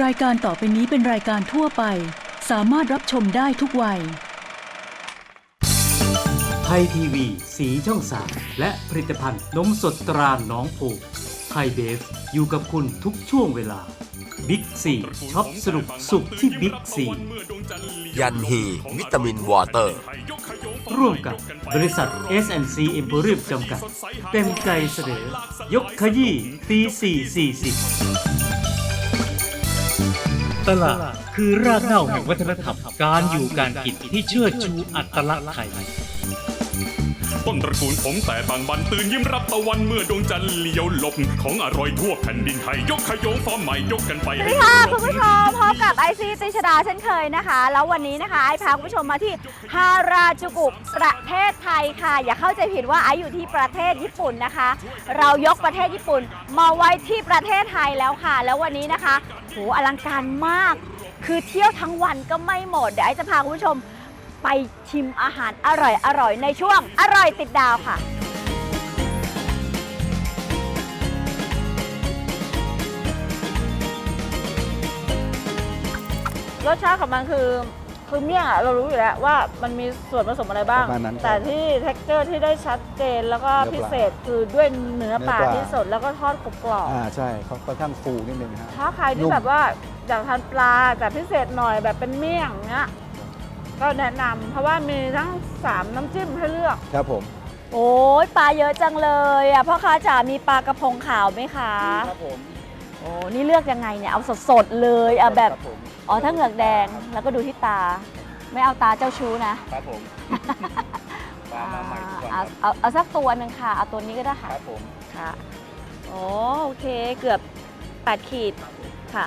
รายการต่อไปนี้เป็นรายการทั่วไป สามารถรับชมได้ทุกวัย ไทยทีวี สีช่องสามและผลิตภัณฑ์นมสดตราหน้องโพไทยเบฟอยู่กับคุณทุกช่วงเวลาบิ๊กซีช็อปสนุกสุขที่บิ๊กซียันฮีวิตามินวอเตอร์ ร่วมกับบริษัท S&C e m p o r i u m จำกัด เต็มใจเสนอยกขยี้ตีสี่สี่สิบ ตลาดคือรากเหง้าแห่งวัฒนธรรมการอยู่การกินที่เชิดชูอัตลักษณ์ไทยต้นตระกูลผมแต่บางบันตื่นยิ้มรับตะวันเมื่อดวงจันทร์เลี้ยวหลบของอร่อยทั่วแผ่นดินไทยยกขยงฟอร์มใหม่ยกกันไปสวัสให้ดีค่ะครคุบณผู้ชมพบกับไอซีติชดาเช่นเคยนะคะ แล้ววันนี้นะคะไอพาคุณผู้ชมมาที่ฮาราจูกุประเทศไทยค่ะ อย่าเข้าใจผิดว่าไออยู่ที่ประเทศญี่ปุ่นนะคะ เรายกประเทศญี่ปุ่น มาไว้ที่ประเทศไทยแล้วค่ะ แล้ววันนี้นะคะ โหอลังการมาก คือเที่ยวทั้งวันก็ไม่หมด เดี๋ยวไอจะพาคุณผู้ชมไปชิมอาหารอร่อยๆในช่วงอร่อยติดดาวค่ะ รสชาติของมันคือ คือเมี่ยงอะเรารู้อยู่แล้วว่ามันมีส่วนผสมอะไรบ้าง ประมาณนั้นครับแต่ที่เท็กเจอร์ที่ได้ชัดเจนแล้วก็เนื้อปลาพิเศษคือด้วยเนื้อปลาเนื้อปลา ที่สดแล้วก็ทอดกรอบอ่าใช่เขาค่อนข้างฟูนิดนึงฮะๆถ้าใครนุ่ที่ม แบบว่าอยากทานปลาแต่พิเศษหน่อยแบบเป็นเมี่ยงเนี้ยก็แนะนำเพราะว่ามีทั้ง3น้ำจิ้มให้เลือก ครับผมโอ้ยปลาเยอะจังเลยอะพ่อค้าจ๋ามีปลากระพงขาวไหมคะ ครับผม โอ้นี่เลือกยังไงเนี่ยเอาสดๆเลยอะแบบ ผมอ๋อถ้าเหงือกแดงแล้วก็ดูที่ตา ไม่เอาตาเจ้าชู้นะครับผมปลามาใหม่ทุกวันอ่าครับเอาเอาเอาสักตัวหนึ่งค่ะ เอาตัวนี้ก็ได้ค่ะ ครับผมค่ะโอ้โอเค เกือบ 8 ขีด ค่ะ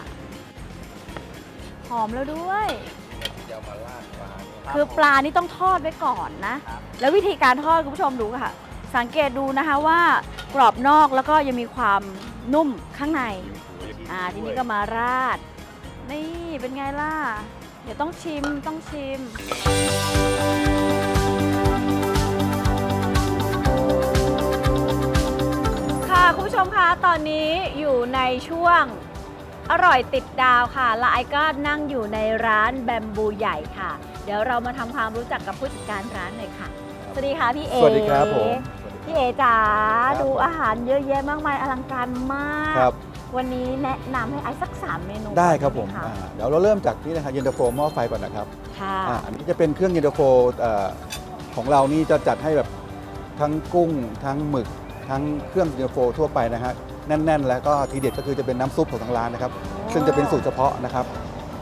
หอมแล้วด้วย เดี๋ยวมาลาดปลาคือปลานี่ต้องทอดไว้ก่อนนะ แล้ววิธีการทอดคุณผู้ชมดูค่ะ สังเกตดูนะคะว่ากรอบนอกแล้วก็ยังมีความนุ่มข้างใน อ่าทีนี้ก็มาราด นี่เป็นไงล่ะ เดี๋ยวต้องชิมต้องชิม ค่ะคุณผู้ชมคะตอนนี้อยู่ในช่วงอร่อยติดดาวค่ะและไอก็นั่งอยู่ในร้านแบมบูใหญ่ค่ะ เดี๋ยวเรามาทำความรู้จักกับผู้จัดการร้านหน่อยค่ะ สวัสดีค่ะพี่เอ สวัสดีครับผม พี่เอจ๋าครับ ดูอาหารเยอะแยะมากมายอลังการมาก ครับ วันนี้แนะนำให้ไอซ์สักสามเมนูได้ครับผมก่อนอ่าดีไหะเดี๋ยวเราเริ่มจากนี่นะครับเย็นตาโฟหม้อไฟก่อนนะครับค่ะ อ่าอันนี้จะเป็นเครื่องเย็นตาโฟเอ่อของเรานี่จะจัดให้แบบทั้งกุ้ง ทั้งหมึก ทั้งเครื่องเย็นตาโฟทั่วไปนะฮะแน่น ๆ แล้วก็ทีเด็ดก็คือจะเป็นน้ำซุปของทางร้านนะครับ ซึ่งจะเป็นสูตรเฉพาะนะครับ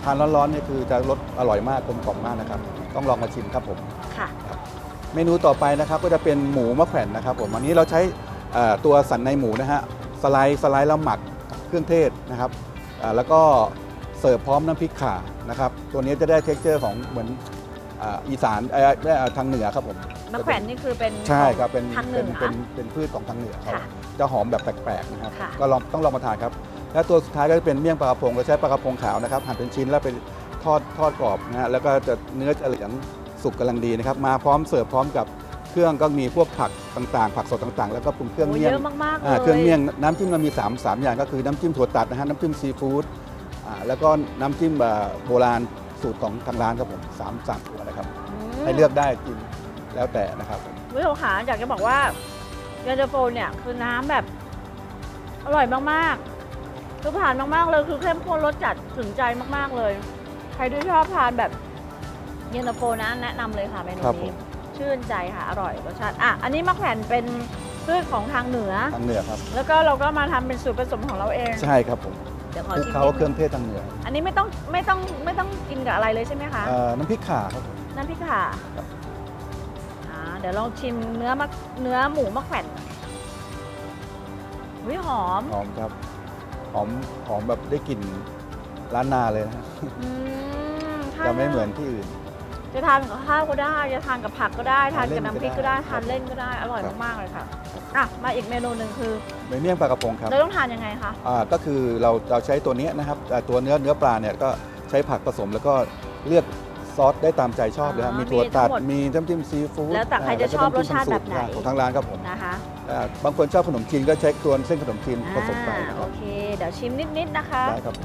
ทานร้อนๆนี่คือจะรสอร่อยมากกลมกล่อมมากนะครับ ต้องลองมาชิมครับผม ค่ะ เมนูต่อไปนะครับก็จะเป็นหมูมะแขวนนะครับผมอันนี้เราใช้เอ่อตัวสันในหมูนะฮะสไลด์สไลด์แล้วหมัก เครื่องเทศนะครับอ่าแล้วก็เสิร์ฟพร้อมน้ำพริกข่านะครับ ตัวนี้จะได้เท็กเจอร์ของเหมือนอ่าอีสานเอ่อเอ่อทางเหนือครับผมมะแขวนนี่คือเป็นใช่ครับเป็นทางเหนืเป็นอเป็นเป็นพืชของทางเหนือครับค่ะจะหอมแบบแปลกๆนะครับค่ะก็ลองต้องลองมาทานครับ และตัวสุดท้ายก็จะเป็นเมี่ยงปลากระพงเราใช้ปลากระพงขาวนะครับหั่นเป็นชิ้นแล้วไปทอดทอดกรอบนะฮะแล้วก็จะเนื้อจะเหลืองสุกกำลังดีนะครับ มาพร้อมเสิร์ฟพร้อมกับ เครื่องก็มีพวกผักต่างๆ ผักสดต่างๆ แล้วก็ปรุงเครื่องโอ้เมี่ยเยงอะมากๆเลอ่ายเครื่องเมี่ยงน้ำจิ้มมันมี3ามสามอย่างก็คือน้ำจิ้มถั่วตัดนะฮะน้ำจิ้มซีฟู้ดอ่าแล้วก็น้ำจิ้มแบบโบราณสูตรของทางร้านครับผมสามสามตัวนะครับมให้เลือกได้กินแล้วแต่นะครับคุณผู้ชมขาอยากจะบอกว่าเย็นตาโฟเนี่ยคือน้ำแบบอร่อยมากๆคือผ่านมากๆเลยคือเข้มข้นรสจัดถึงใจมากๆเลย ใครที่ชอบทานแบบเย็นตาโฟนะแนะนำเลยค่ะเมนูครับผนี้ ม ชื่นใจค่ะ อร่อยรสชาติอะอันนี้มะแขวนเป็นพืชของทางเหนือ ทางเหนือครับ แล้วก็เราก็มาทำเป็นสูตรผสมของเราเอง ใช่ครับผมเดี๋ยวขอคลุกชิมเขานิดเครื่นึองงเทศทางเหนืออันนี้ไม่ต้องไม่ต้องไม่ต้องกินกับอะไรเลยใช่ไหมคะ เอ่อน้ำพริกข่าครับผม น้ำพริกข่าครับ อ่าเดี๋ยวลองชิมเนื้อมะเนื้อหมูมะแขวนวิหอมหอมครับหอมหอมแบบได้กลิ่นร้านนาเลยนะฮะอืมใช่จะไม่เหมือนที่อื่น จะทานกับข้าวก็ได้ จะทานกับผักก็ได้ ทานทานเล่กับนน้ำพริกก็ก็ได้ได้ ทานเล่นก็ได้ อร่อยครับมากๆเลยค่ะ อะ มาอีกเมนูหนึ่งคือเป็นเมี่ยงปลากระพงครับเราต้องทานยังไงคะ อ่า ก็คือเราเราใช้ตัวเนี้ยนะครับอ่าตัวเนื้อเนื้อปลาเนี่ยก็ใช้ผักผสมแล้วก็เลือกซอสได้ตามใจชอบเลยครับอ๋อมีถั่วตัด มีทั้งหมดมีน้ำจิ้มซีฟู้ด แล้วแต่ใครอ่าจะชอบแล้วก็รสชาติแบบไหนของทางร้านครับผม นะคะอ่าบางคนชอบขนมจีนก็ใช้ตัวเส้นขนมจีนผสมไปอ่านะคโอรับเค เดี๋ยวชิมนิดๆนะคะ ได้ครับ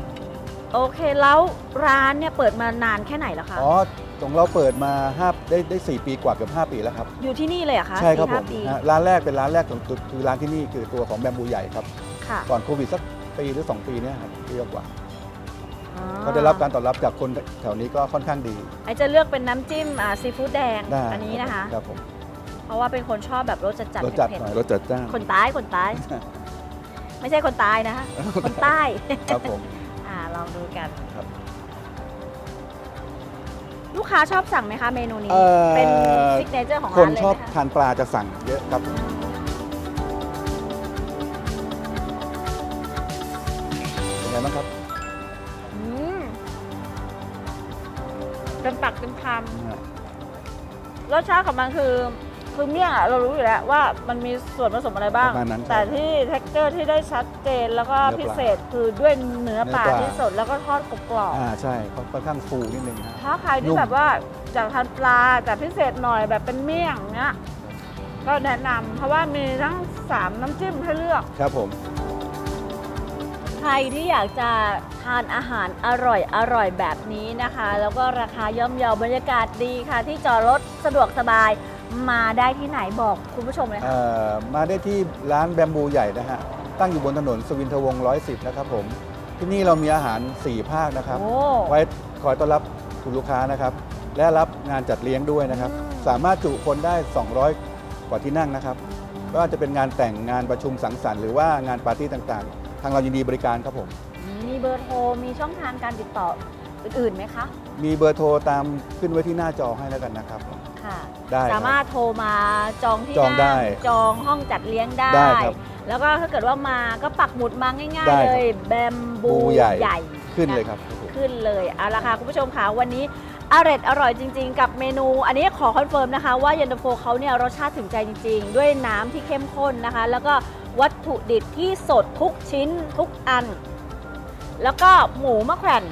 โอเคแล้วร้านเนี่ยเปิดมานานแค่ไหนแล้วคะอ๋อของเราเปิดมา5ได้ได้ 4 ปีกว่าเกือบ5 ปีแล้วครับ อยู่ที่นี่เลยเหรอะคะใช่ครับผสี่มห้าปีฮะร้านแรกเป็นร้านแรกของคือคือร้านที่นี่คือตัวของแบมบูใหญ่ครับ ค่ะก่อนโควิดสักปีหรือ 2 ปีเนี่ยครับปีกว่าอ๋อก็ได้รับการตอบรับจากคนแถวนี้ก็ค่อนข้างดีไอจะเลือกเป็นน้ำจิ้มอ่าซีฟู้ดแดงได้อันนี้นะคะ ครับผมเพราะว่าเป็นคนชอบแบบรสจัดจัดรสจัดเผ็ดหน่อยรสจัดจ้าน ๆคนใต้คนใต้ ไม่ใช่คนตายนะคะ คนใต้ ครับผมอ่า ลองดูกันครับ ลูกค้าชอบสั่งไหมคะเมนูนี้ เอ่อ เป็นซิกเนเจอร์ของคร้านนเลยชอบไหมคะ ทานปลาจะสั่งเยอะครับ เป็นไงบ้างครับอืมเต็มปักเต็มคอ่าำรสชาติของมันคือ คือเมี่ยงอะเรารู้อยู่แล้วว่ามันมีส่วนผสมอะไรบ้าง ประมาณนั้นแต่ใช่ที่เท็กเจอร์ที่ได้ชัดเจนแล้วก็เนื้อปลาพิเศษคือด้วยเนื้อปลาเนื้อปลา ที่สดแล้วก็ทอดกรอบอ่าใช่เขาค่อนข้างฟูนิดนึงฮะ ๆถ้าใครนุ่ที่ม แบบว่าอยากทานปลาแต่พิเศษหน่อยแบบเป็นเมี่ยงเนี้ยก็แนะนำเพราะว่ามีทั้ง3น้ำจิ้มให้เลือก ครับผม ใครที่อยากจะทานอาหารอร่อยอร่อยแบบนี้นะคะ แล้วก็ราคาย่อมเยาบรรยากาศดีค่ะ ที่จอดรถสะดวกสบาย มาได้ที่ไหนบอกคุณผู้ชมเลยค่ะ เอ่อมาได้ที่ร้านแบมบูใหญ่นะฮะ ตั้งอยู่บนถนนสวินทวงศ์110 นะครับผม ที่นี่เรามีอาหาร 4 ภาคนะครับ โอ้ไว้คอยต้อนรับคุณลูกค้านะครับ และรับงานจัดเลี้ยงด้วยนะครับ อืม สามารถจุคนได้ 200 กว่าที่นั่งนะครับไม่ว่าจะเป็นงานแต่งงานประชุมสังสรรค์หรือว่างานปาร์ตี้ต่างๆ ทางเรายินดีบริการครับผม มีเบอร์โทร มีช่องทางการติดต่ออื่นๆไหมคะ มีเบอร์โทรตามขึ้นไว้ที่หน้าจอให้แล้วกันนะครับ ค่ะ ได้ครับสามารถโทรมาจองที่จองได้นั่งจองห้องจัดเลี้ยงได้ ได้ครับแล้วก็ถ้าเกิดว่ามาก็ปักหมุดมาง่ายได้ๆครับเลย แบมบูบูใหญ่ใหญ่ขึ้นเลยะครับ ขึ้นเลยเอาละค่ะคุณผู้ชมค่ะวันนี้อร่อยอร่อยจริง ๆ กับเมนู อันนี้ขอคอนเฟิร์มนะคะว่าเย็นตาโฟเขาเนี่ยรสชาติถึงใจจริง ๆ ด้วยน้ำที่เข้มข้นนะคะ แล้วก็วัตถุดิบที่สดทุกชิ้นทุกอัน แล้วก็หมูมะแขวน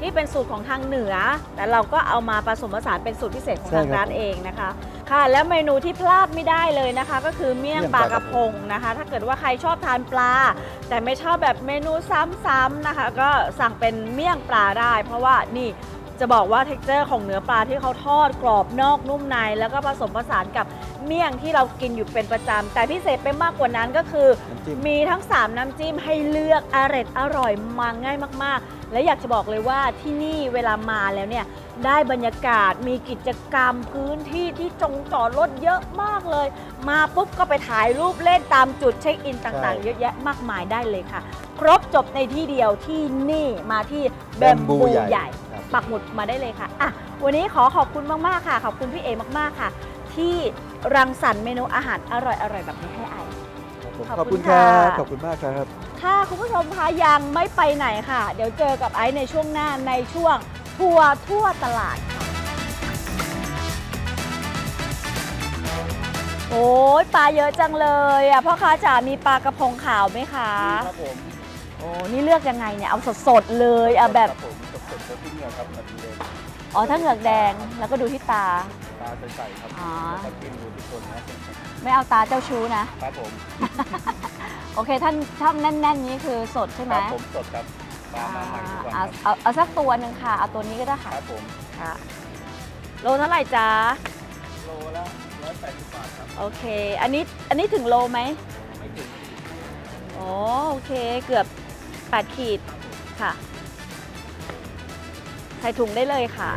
ที่เป็นสูตรของทางเหนือ แต่เราก็เอามาผสมผสานเป็นสูตรพิเศษของใช่ทางครับร้านเองนะคะ ค่ะ แล้วเมนูที่พลาดไม่ได้เลยนะคะ ก็คือเมี่ยงเมี่ยงปปลาลากกระระพพงง นะคะ ถ้าเกิดว่าใครชอบทานปลา แต่ไม่ชอบแบบเมนูซ้ำๆนะคะ ก็สั่งเป็นเมี่ยงปลาได้ เพราะว่านี่จะบอกว่าเท็กเจอร์ของเนื้อปลาที่เขาทอดกรอบนอกนุ่มใน แล้วก็ผสมผสานกับเมี่ยงที่เรากินอยู่เป็นประจำแต่พิเศษไปมากกว่านั้นก็คือ น้ำจิ้ม มีทั้ง 3 น้ำจิ้มให้เลือกอร่อยอร่อยมาง่ายมากๆ และอยากจะบอกเลยว่าที่นี่เวลามาแล้วเนี่ยได้บรรยากาศมีกิจกรรมพื้นที่ที่จงจอดรถเยอะมากเลย มาปุ๊บก็ไปถ่ายรูปเล่นตามจุดเช็คอินต่างๆใช่เยอะแยะมากมายได้เลยค่ะ ครบจบในที่เดียวที่นี่มาที่แบมบู Bamboo ใหใหญ่ญ่ครับปักหมุดมาได้เลยค่ะอะ วันนี้ขอขอบคุณมากๆค่ะ ขอบคุณพี่เอมากๆค่ะ ที่รังสรรค์เมนูอาหารอร่อยๆแบบนี้ให้ไอครับผมขอบขอบคุคุณณค่ะครับขอบคุณมากครับ ถ้าคุณผู้ชมคะยังไม่ไปไหนค่ะ เดี๋ยวเจอกับไอซ์ในช่วงหน้าในช่วงทัวร์ทั่วตลาดค่ะโอ้ยปลาเยอะจังเลยอะพ่อค้าจ๋ามีปลากระพงขาวไหมคะครับผมโอ้นี่เลือกยังไงเนี่ยเอาสดๆเลยอะแบบผมสดๆแล้วที่เนี่ยครับแบบนี้เลยอ๋อถ้าเหงือกแดงแล้วก็ดูที่ตา ตาใสๆครับอ๋อ แล้วก็กินดูทุกคนนะไม่เอาตาเจ้าชู้นะ ครับผม โอเค ท่านช่องแน่นๆนี้คือสดใช่ไหมครับผมสดครับปลาอ่ามาใหม่ทุกวันเอาครับเอาเอาสักตัวหนึ่งค่ะ เอาตัวนี้ก็ได้ค่ะครับผมค่ะโลเท่าไหร่จ๊ะโลละร้อยแปดสิบบาทครับโอเค อันนี้อันนี้ถึงโลไหม ไม่ถึงอ๋อโอเคเกือบ 8 ขีดค่ะ ใส่ถุงได้เลยค่ะ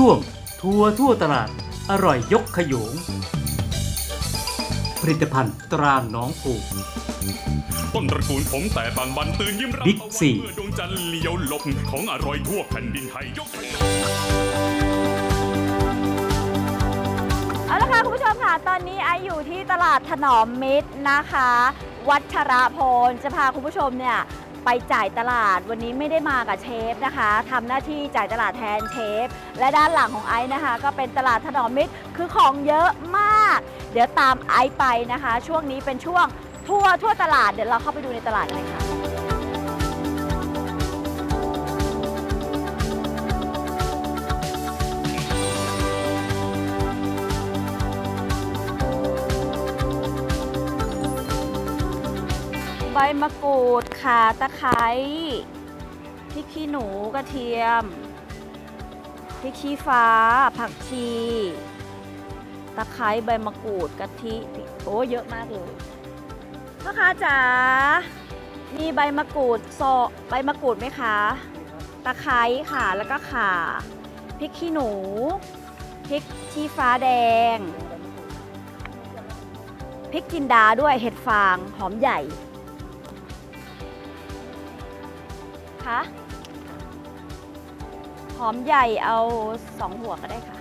ช่วง ทัวร์ทั่วตลาด อร่อยยกขยง ผลิตภัณฑ์ตราหน้องผูก ต้นตระกูลผมแต่บางบันตื่นยิ้มรับบิ๊กตะวันซี เมื่อดวงจันทร์เลี้ยวหลบของอร่อยทั่วแผ่นดินไทยยก เอาละค่ะคุณผู้ชมค่ะตอนนี้ไออยู่ที่ตลาดถนอมมิตรนะคะ วัชระพลจะพาคุณผู้ชมเนี่ย ไปจ่ายตลาดวันนี้ไม่ได้มากับเชฟนะคะทำหน้าที่จ่ายตลาดแทนเชฟ และด้านหลังของไอซ์นะคะ ก็เป็นตลาดถนอมมิตรคือของเยอะมาก เดี๋ยวตามไอซ์ไปนะคะ ช่วงนี้เป็นช่วงทั่วทั่วตลาดเดี๋ยวเราเข้าไปดูในตลาดเลยค่ะ ใบมะกรูดข่าตะไคร้พริกขี้หนูกระเทียมพริกชี้ฟ้า ผักชี ตะไคร้ใบมะกรูดกะทิโอ้เยอะมากเลยพ่อค้าจ๋ามีใบมะกรูดโซอใบมะกรูดไหมคะ ตะไคร้ค่ะแล้วก็ข่าพริกขี้หนูพริกชี้ฟ้าแดงพริกจินดาด้วยเห็ดฟางหอมใหญ่ คะ หอมใหญ่เอาสองหัวก็ได้ค่ะ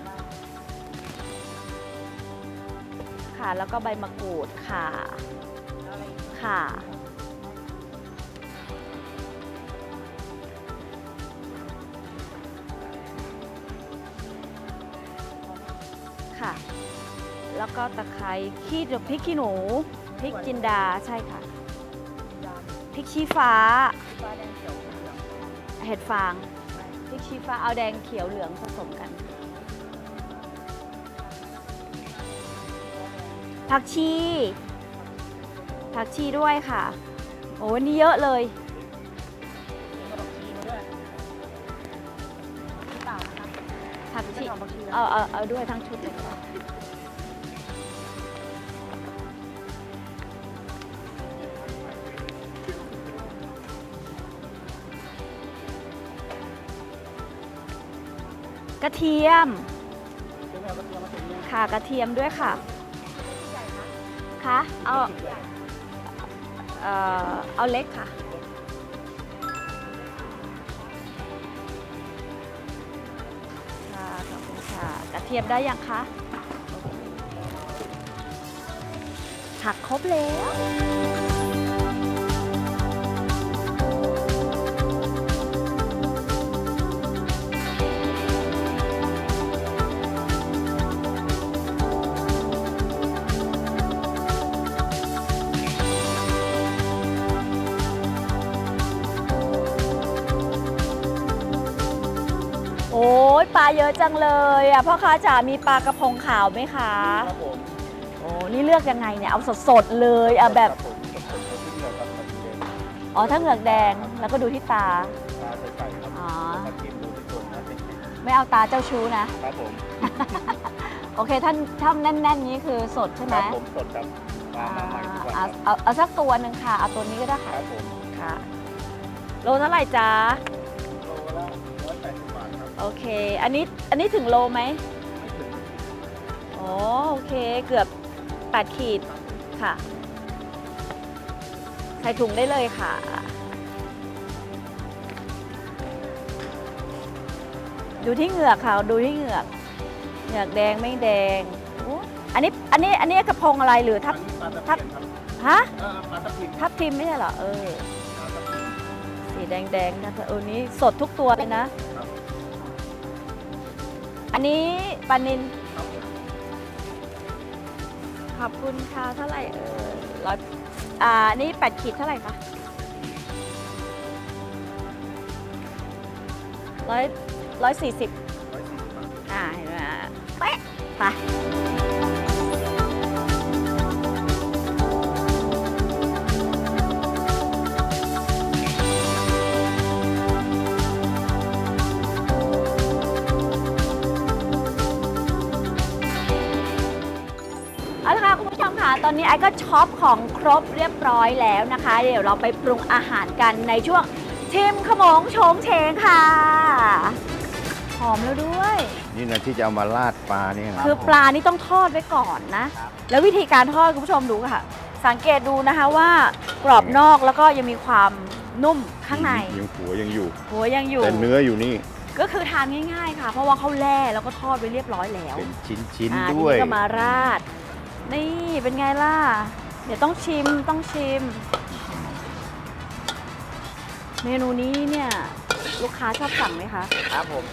ค่ะ แล้วก็ใบมะกรูดค่ะ ค่ะ ค่ะ แล้วก็ตะไคร้ขี้ดพริกขี้หนูพริกจินดาใช่ค่ะพริกชี้ฟ้าเห็ดฟางพริกชี้ฟ้าเอาแดงเขียวเหลืองผสมกัน ผักชี ผักชีด้วยค่ะ โอ้วันนี้เยอะเลย ผักชี เอาเอาเอาด้วยทั้งชุดเลยค่ะ กระเทียมค่ะกระเทียมด้วยค่ะคะเอาเอ่อเอาเล็กค่ะ ค่ะขอบคุณค่ะกระเทียมได้ยังคะผักครบแล้ว เยอะจังเลยอะพ่อค้าจ๋ามีปลากระพงขาวไหมคะครับผมโอ้นี่เลือกยังไงเนี่ยเอาสดๆเลยอะแบบครับผมสดๆเขาขึ้นเลยครับมาทีเดียวอ๋อถ้าเหงือกแดงแล้วก็ดูที่ตา ปลาใส่ๆครับอ๋อมาชิมดูที่ตัวนะไม่เอาตาเจ้าชู้นะครับผมโอเคท่านถ้าแน่นๆนี้คือสดใช่ไหมครับผมสดครับปลาอ่ามาใหม่ทุกวันคเอารับเอาเอาสักตัวหนึ่งค่ะเอาตัวนี้ก็ได้คค่ะรับผมค่ะโลเท่าไหร่จ๊ะโลละ โอเค อันนี้อันนี้ถึงโลไหมไม่ถึงอ๋อโอเคเกือบ8ขีดค่ะ ใส่ถุงได้เลยค่ะ ดูที่เหงือกค่ะ ดูที่เหงือก เหงือกแดงไม่แดงโอ้อันนี้อันนี้อันนี้กระพงอะไรหรือทับอันนี้ปลาตะทับเพียนครับฮะเออปลาตะเพียนทับทิมไม่ใช่เหรอเออปลาตะเพียนสีแดงๆนะเออนี้สดทุกตัวเลยนะครับ อันนี้ปลานินครับผมขอบคุณค่ะเท่าไหร่เออร้อยอ่านี่แปดขีดเท่าไหร่คะร้อยร้อยสี่สิบร้อยสี่สิบบาทอ่าเห็นไหมเป๊ะไป ตอนนี้ไอ้ก็ช็อปของครบเรียบร้อยแล้วนะคะ เดี๋ยวเราไปปรุงอาหารกันในช่วงชิมขมงโฉงเฉงค่ะ หอมแล้วด้วย นี่นะที่จะเอามาราดปลาเนี่ยนะคือปลานี่ต้องทอดไว้ก่อนนะ แล้ววิธีการทอดคุณผู้ชมดูค่ะ สังเกตดูนะคะว่ากรอบนอกแล้วก็ยังมีความนุ่มข้างใน ยังหัวยังอยู่ หัวยังอยู่ แต่เนื้ออยู่นี่ ก็คือทานง่ายๆค่ะ เพราะว่าเขาแล่แล้วก็ทอดไว้เรียบร้อยแล้ว เป็นชิ้นชิ้นอ่าๆทีด้วยนี้ก็มาราด นี่เป็นไงล่ะ เดี๋ยวต้องชิมต้องชิม เมนูนี้เนี่ยลูกค้าชอบสั่งไหมคะ ครับผม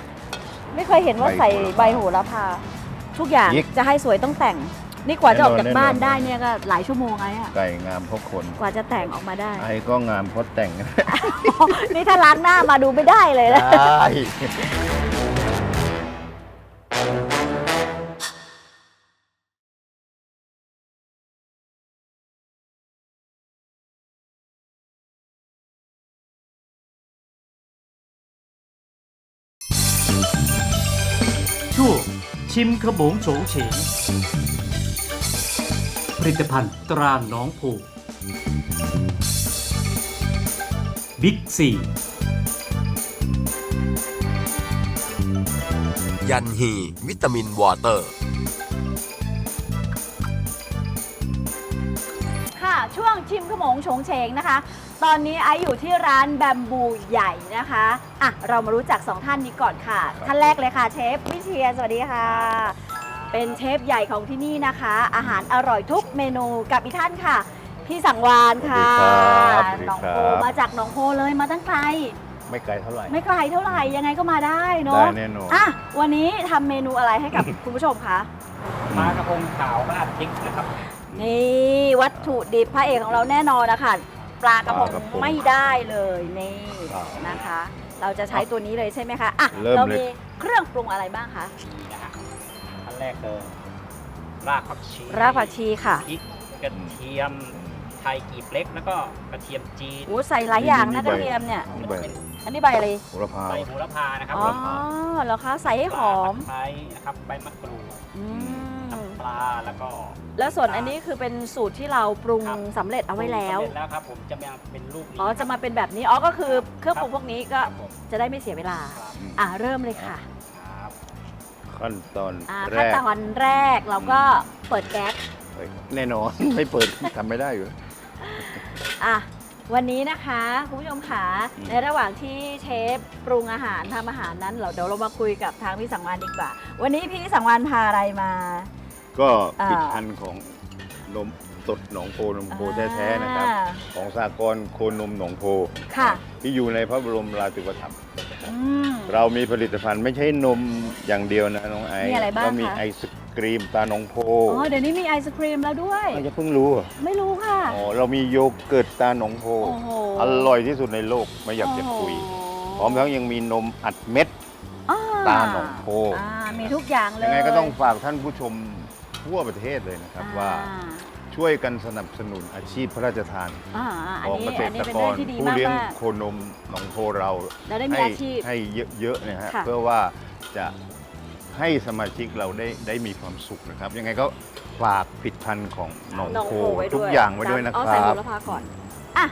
ไม่เคยเห็นว่าใส่ใบโหระพา ทุกอย่างจะให้สวยต้องแต่ง นี่กว่าจะออกจากบ้านได้เนี่ยก็หลายชั่วโมงไงอะไก่งามเพราะคนกว่าจะแต่งออกมาได้ ไอ้ก็งามเพราะแต่ง นี่ถ้าล้างหน้ามาดูไม่ได้เลยนะ ได้ ชิมขบงโฉงเฉงผลิตภัณฑ์ตราหน้องผูบิ๊กซียันฮีวิตามินวอเตอร์ ค่ะ ช่วงชิมขโมงโฉงเฉงนะคะ ตอนนี้ไอซ์อยู่ที่ร้านแบมบูใหญ่นะคะอะเรามารู้จักสองท่านนี้ก่อนค่ะ ท่านแรกเลยค่ะเชฟวิเชียรสวัสดีค่ะ เป็นเชฟใหญ่ของที่นี่นะคะ อาหารอร่อยทุกเมนูกับอีกท่านค่ะ พี่สังวานค่ะสวัสดีครับสวัสดีหนองครัโพบมาจากหนองโพเลยมาตั้งไกล ไม่ไกลเท่าไหร่ ไม่ไกลเท่าไหร่ยังไงก็มาได้เนาะได้แน่นอน อะวันนี้ทำเมนูอะไรให้กับ คุณผู้ชมคะปลากระพงขาวราดพริกนะครับ นี่วัตถุดิบพระเอกของเราแน่นอนนะคะ ปลากระพงปลากระพงไม่ได้เลยนี่ครับนะคะ เราจะใช้ตัวนี้เลยใช่ไหมคะอะเริ่มเราเลย มีเครื่องปรุงอะไรบ้างคะอันแรกเลยรากผักชีรากผักชีค่ะพริกกระเทียมไทยกีบเล็กแล้วก็กระเทียมจีนโอ้ใส่หลายอย่างนะนี่กใบระเทียมเนี่ย นี่ใบอันนี้ใบอะไรโหระพา ใบโหระพานะครับอ๋อเหรอคะใส่ให้หอมตะไคร้นะครับใบมะกรูดอืมน้ำ ปลาแล้วก็ แล้วส่วนอันนี้คือเป็นสูตรที่เราปรุงครับ สำเร็จเอาไว้แล้ว สำเร็จแล้วครับผมจะมาเป็นรูปนี้อ๋อจะมาเป็นแบบนี้อ๋อก็คือเครื่องปรุงพวกนี้ก็ครับผมจะได้ไม่เสียเวลา ครับอะเริ่มเลยค่ะครับขั้นตอนอ่าแรขั้นกตอนแรกเราก็เปิดแก๊ส เฮ้ยแน่นอน ไม่เปิดทำไม่ได้อยู่ อะวันนี้นะคะคุณผู้ชมค่ะอืม ในระหว่างที่เชฟปรุงอาหารทำอาหารนั้นเราเดี๋ยวเรามาคุยกับทางพี่สังวานดีกว่า วันนี้พี่สังวานพาอะไรมา ก็อ่าผลิดพันธุ์ของนมสดหนองโพนมโพแท้ๆนะครับ อ่าของสากลโคนมหนองโพค่ะ ที่อยู่ในพระบรมราชูปถัมภ์อืม เรามีผลิตภัณฑ์ไม่ใช่นมอย่างเดียวนะน้องไอซ์มีอะไรบ้างก็มีคะ ไอศกรีมตาหนองโพอ๋อเดี๋ยวนี้มีไอศครีมแล้วด้วยอ้าวจะเพิ่งรู้เหรอไม่รู้ค่ะ อ๋อเรามีโยเกิร์ตตาหนองโพโอ้โห อร่อยที่สุดในโลกไม่อยากจะคุยพร้อมทั้งยังมีนมอัดเม็ดอ่ตาหนองโพ อ่ามีทุกอย่างเลยยังไงก็ต้องฝากท่านผู้ชม ทั่วประเทศเลยนะครับว่าอ่าช่วยกันสนับสนุนอาชีพพระราชทานอ่าอัขนองนี้เกษอันนี้ตรเป็นกเรื่อรงที่ดีผู้มากเลี้ยงมากโคนมหนองโพเราแล้วได้มีให้อาชีพให้เยอะๆนะฮะค่ะ เพื่อว่าจะให้สมาชิกเราได้ได้มีความสุขนะครับ ยังไงก็ฝากผลิดพันธ์ของหนองหนองโพโพไว้ด้วยทุกอย่างไว้ด้วยนะอ๋อคใส่รัโหบ ระพาก่อน อะ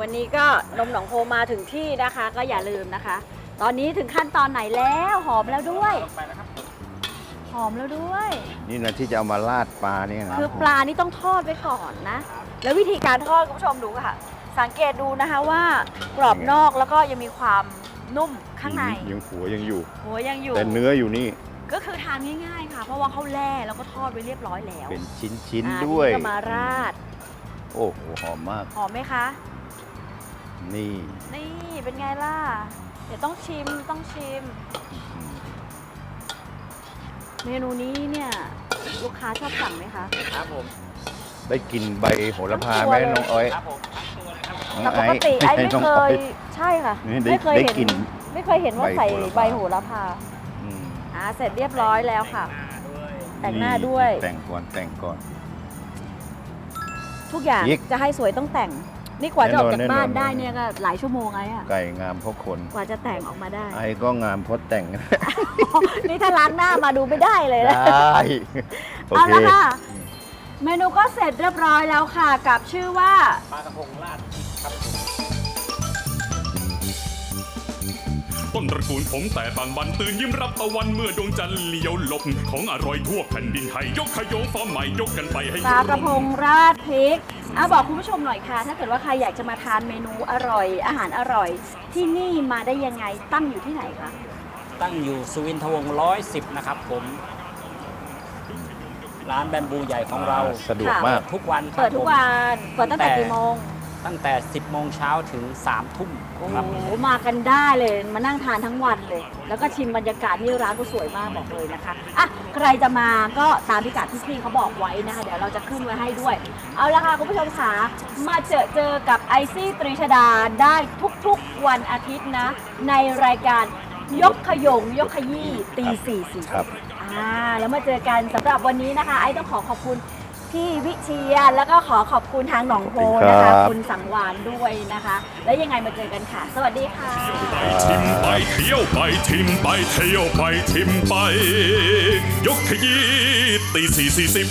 วันนี้ก็นมหนองโพมาถึงที่นะคะ ก็อย่าลืมนะคะ ตอนนี้ถึงขั้นตอนไหนแล้วหอมแล้วด้วยไปแล้วครับ หอมแล้วด้วย นี่นะที่จะเอามาลาดปลาเนี่ยนะคือปลานี่ต้องทอดไว้ก่อนนะ แล้ววิธีการทอดคุณผู้ชมดูค่ะ สังเกตดูนะคะว่ากรอบนอกแล้วก็ยังมีความนุ่มข้างในยังหัวยังอยู่ หัวยังอยู่ แต่เนื้ออยู่นี่ ก็คือทานง่ายๆค่ะ เพราะว่าเขาแล่แล้วก็ทอดไว้เรียบร้อยแล้ว เป็นชิ้นอ่าๆด้วยทีนี้ก็มาราด โอ้โหหอมมาก หอมไหมคะ นี่ นี่เป็นไงล่ะ เดี๋ยวต้องชิมต้องชิม เมนูนี้เนี่ยลูกค้าชอบสั่งไหมคะ ครับผมได้กินใบโหระพาทั้งไหมตัวเลยน้องอ้อยครับผมทั้งตัวเลยครับน้องแต่ปไอ้กติไอ้ไม่น้องเคอ้อยใช่ค่ะนี่ได้ไม่เคยได้เห็นกลิ่นไม่เคยเห็นว่าใบใส่โหระพาใบโหระพาอืมอ่าเสร็จเรียบร้อยแล้วค่ะแต่งหน้าด้วย แต่งก่อนแต่งก่อน ทุกอย่างยิกจะให้สวยต้องแต่ง นี่กว่าจะออกจากแน่นอนบ้านแน่นอนได้เนี่ยก็หลายชั่วโมงไงอะไก่งามเพราะคน กว่าจะแต่งออกมาได้ ไอ้ก็งามเพราะแต่ง นี่ถ้าล้างหน้ามาดูไม่ได้เลยไดนะ้โอเอาเคละค่ะ เมนูก็เสร็จเรียบร้อยแล้วค่ะ กับชื่อว่าปลากระพงราดพริกครับผมต้นตระกูลผมแต่บางบันตื่นยิ้มรับตะวันเมื่อดวงจันทร์เลี้ยวหลบของอร่อยทั่วแผ่นดินไทยยกขยงฟอร์มใหม่ยกกันไปให้ปลากระพงราดพริก อะบอกคุณผู้ชมหน่อยค่ะ ถ้าเกิดว่าใครอยากจะมาทานเมนูอร่อย อาหารอร่อย ที่นี่มาได้ยังไงตั้งอยู่ที่ไหนคะ ตั้งอยู่สุวินทวงศ์ร้อยสิบนะครับผม ร้านแบมบูใหญ่ของเรา สะดวกมาก ทุกวันครับเปิดทุกผม วัน เปิดตั้งแต่กี่โมง ตั้งแต่ 10 โมงเช้าถึง 3 ทุ่มโอ้ครับ โหมากันได้เลยมานั่งทานทั้งวันเลย แล้วก็ชิมบรรยากาศที่ร้านก็สวยมากบอกเลยนะคะอะใครจะมาก็ตามพิกัดที่พี่เขาบอกไว้นะคะเดี๋ยวเราจะขึ้นไว้ให้ด้วย เอาละค่ะคุณผู้ชมค่ะมาเจอเจอกับไอซี่ตรีชดาได้ทุกๆวันอาทิตย์นะ ในรายการยกขยงยกขยี้ตีสี่สี่ ครับ อ่าแล้วมาเจอกันสำหรับวันนี้นะคะ ไอ้ต้องขอขอบคุณ พี่วิเชียรแล้วก็ขอขอบคุณทางหนองโพนะคะ ขอบคุณครับ คุณสังวานด้วยนะคะ แล้วยังไงมาเจอกันค่ะ สวัสดีค่ะชิมไปเที่ยวไปชิมไปเที่ยวไปชิมไป ยกขยี้ตีสี่สี่สิบ